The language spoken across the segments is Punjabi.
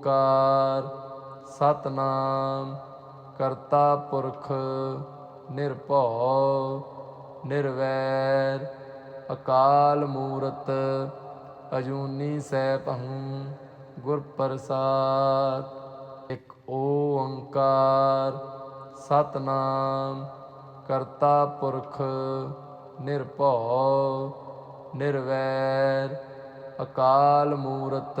ਓੰਕਾਰ, ਸਤਨਾਮ, ਕਰਤਾ ਪੁਰਖ, ਨਿਰਭਉ, ਨਿਰਵੈਰ, ਅਕਾਲ ਮੂਰਤ, ਅਜੂਨੀ ਸੈਭੰ ਗੁਰ ਪ੍ਰਸਾਦ। ਇੱਕ ਓੰਕਾਰ, ਸਤਨਾਮ, ਕਰਤਾ ਪੁਰਖ, ਨਿਰਭਉ, ਨਿਰਵੈਰ, ਅਕਾਲ ਮੂਰਤ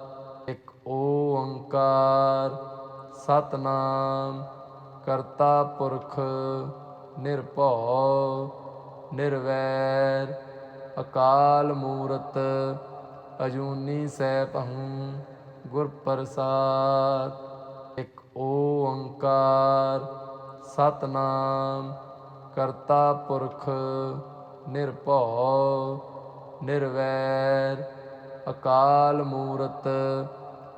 ਓੰਕਾਰ ਸਤਨਾਮ, ਕਰਤਾ ਪੁਰਖ ਨਿਰਭਉ, ਨਿਰਵੈਰ, ਅਕਾਲ ਮੂਰਤ, ਅਜੂਨੀ ਪਹੂੰ ਗੁਰ ਪ੍ਰਸਾਦ। ਇੱਕ ਓੰਕਾਰ ਸਤਨਾਮ, ਕਰਤਾ ਪੁਰਖ ਨਿਰਭਉ, ਨਿਰਵੈਰ, ਅਕਾਲ ਮੂਰਤ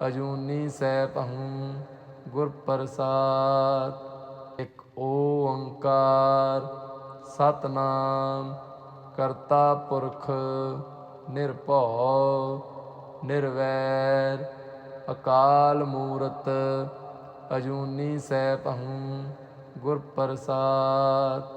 ਅਜੂਨੀ ਸੈਭੰ ਪਹੂੰ ਪ੍ਰਸਾਦ ਇੱਕ ਓੰਕਾਰ ਸਤਨਾਮ ਕਰਤਾ ਪੁਰਖ ਨਿਰਭਉ ਨਿਰਵੈਰ ਅਕਾਲ ਮੂਰਤ, ਅਜੂਨੀ ਸੈਭੰ ਗੁਰ ਪ੍ਰਸਾਦ ਇੱਕ ਓੰਕਾਰ। ਸਤਨਾਮ ਕਰਤਾ ਪੁਰਖ ਨਿਰਭਉ ਨਿਰਵੈਰ। ਅਕਾਲ ਮੂਰਤ ਅਜੂਨੀ ਸੈਭੰ ਗੁਰ ਗੁਰ ਪ੍ਰਸਾਦ।